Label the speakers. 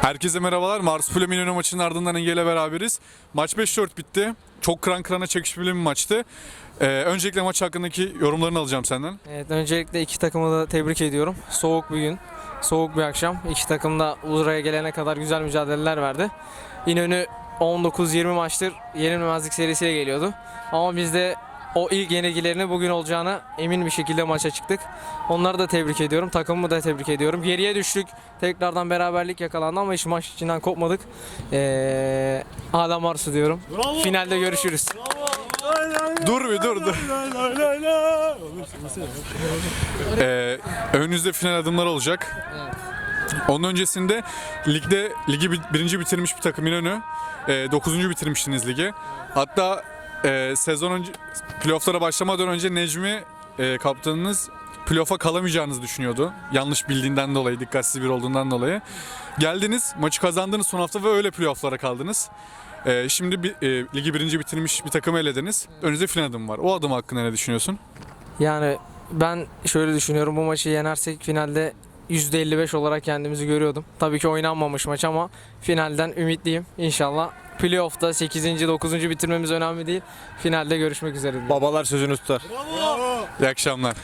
Speaker 1: Herkese merhabalar. Marsupilami Milano maçının ardından Ege ile beraberiz. Maç 5-4 bitti. Çok kıran kırana çekişmeli bir maçtı. Ee, öncelikle maç hakkındaki yorumlarını alacağım senden.
Speaker 2: Evet öncelikle iki takımı da tebrik ediyorum. Soğuk bir gün, soğuk bir akşam. İki takım da Uzra'ya gelene kadar güzel mücadeleler verdi. İnönü 19-20 maçtır yenilmemezlik serisiyle geliyordu. Ama biz de o ilk yenilgilerini bugün olacağına emin bir şekilde maça çıktık. Onları da tebrik ediyorum. Takımımı da tebrik ediyorum. Geriye düştük. Tekrardan beraberlik yakalandı ama hiç maç içinden kopmadık. Ee, Adem Arsu diyorum. Finalde görüşürüz.
Speaker 1: Dur bir dur dur. Ee, önünüzde final adımlar olacak. Onun öncesinde ligde ligi bir- birinci bitirmiş bir takım İnönü. Ee, dokuzuncu bitirmiştiniz ligi. Hatta e, sezon önce playofflara başlamadan önce Necmi e, kaptanınız playoff'a kalamayacağınızı düşünüyordu. Yanlış bildiğinden dolayı, dikkatsiz bir olduğundan dolayı. Geldiniz, maçı kazandınız son hafta ve öyle playoff'lara kaldınız. Ee, şimdi bir, e, ligi birinci bitirmiş bir takımı elediniz. Önünüzde final adım var. O adım hakkında ne düşünüyorsun?
Speaker 2: Yani ben şöyle düşünüyorum bu maçı yenersek finalde %55 olarak kendimizi görüyordum. Tabii ki oynanmamış maç ama finalden ümitliyim. İnşallah playoff'ta 8. 9. bitirmemiz önemli değil. Finalde görüşmek üzere.
Speaker 3: Babalar sözünü tutar.
Speaker 1: İyi akşamlar.